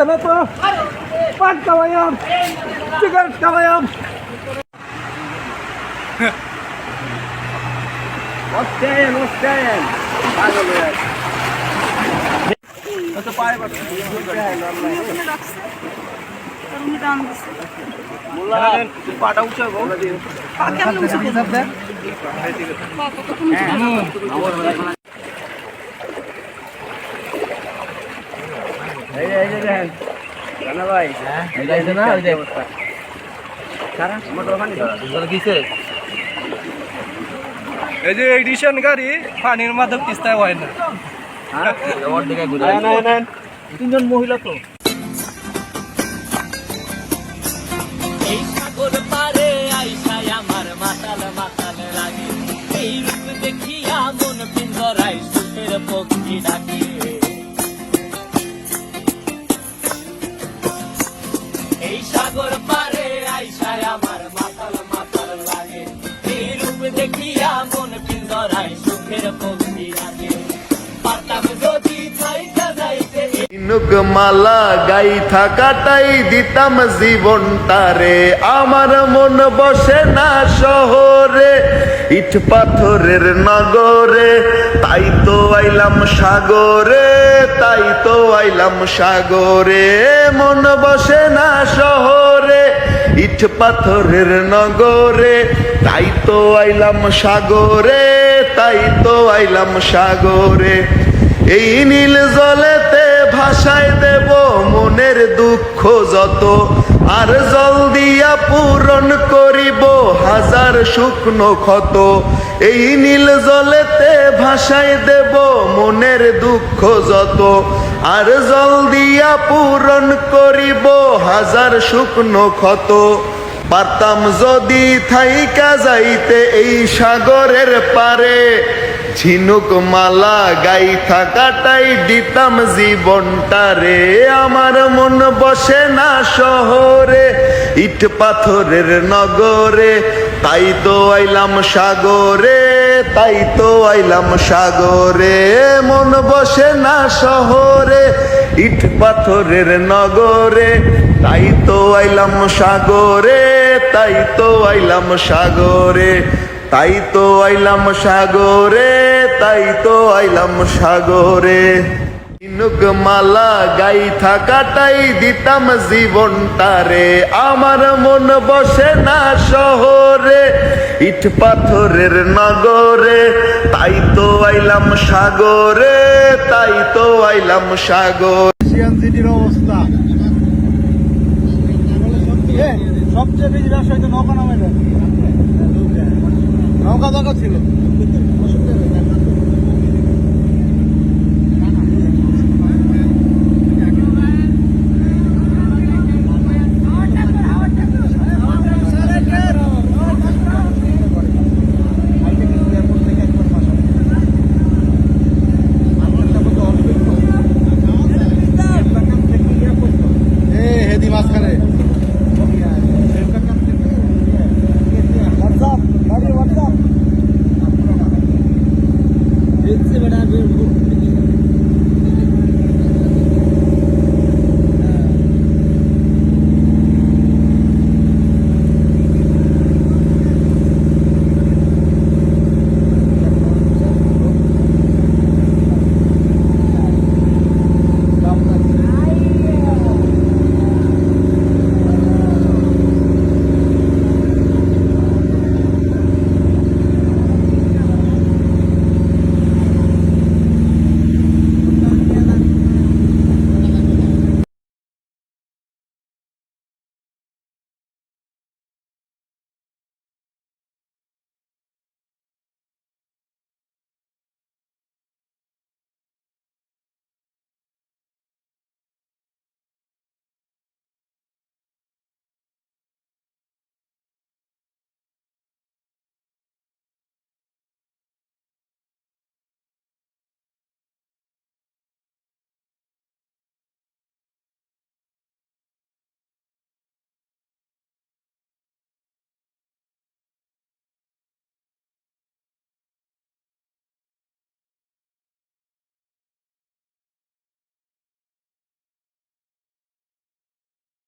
না তো? পান খাওয়াইয়াম সিগারেট খাওয়াইয়াম অস্ট্রেলিয়ান অস্ট্রেলিয়ান পাগল হয়ে আছে পায়ে পাটা উঠে এই যে এই এই যে না ওই যে সারা মোটর ওখানে কিসে এই যে এডিশন গাড়ি পানির মাধ্যমে তিস্তায় হয় না। হ্যাঁ? তিনজন মহিলা তো। এই সাগর পারে আইসায় আমার মাতাল মাতাল লাগে এই রূপ দেখিয়া মন পিঞ্জরায় সুখের পক্ষী যাইতে নুক মালা গাই থাকাটাই দিতাম জীবনটারে আমার মন বসে না শহরে, ইট পাথরের নগরে। তাই তো আইলাম সাগরে, তাই তো আইলাম সাগরে। মন বসে না শহরে, ইট পাথরের নগরে। তাই তো আইলাম সাগরে, তাই তো আইলাম সাগরে। এই নীল জলেতে ভাসায় দেব মনের দুঃখ যত। আর জল দিয়া পূরণ করিব হাজার শুকনো ক্ষত। এই নীল জলেতে ভাসায় দেব মনের দুঃখ যত। আর জল দিয়া পূরণ করিব হাজার শুকনো ক্ষত। পারতাম যদি থাইকা যাইতে এই সাগরের পারে। ঝিনুক মালা গাই থাকাটাই দিতাম জীবনটা রে। আমার মন বসে না শহরে, ইট পাথরের নগরে। তাই তো আইলাম সাগরে, তাই তো আইলাম সাগরে। মন বসে না শহরে, ইট পাথরের নগরে। তাই তো আইলাম সাগরে, তাই তো আইলাম সাগরে। তাই তো আইলাম সাগরে, তাই তো আইলাম সাগরে। ইনুক মালা গাই থাকাটাই দিতাম জীবনটারে, আমার মন বসে না শহরে, ইট পাথরের নগরে। তাই তো আইলাম সাগরে, তাই তো আইলাম সাগর। সিএনজিটির অবস্থা। সবচেয়ে বেশি ব্যবসা হয়তো নৌকা নামে নৌকা ছিল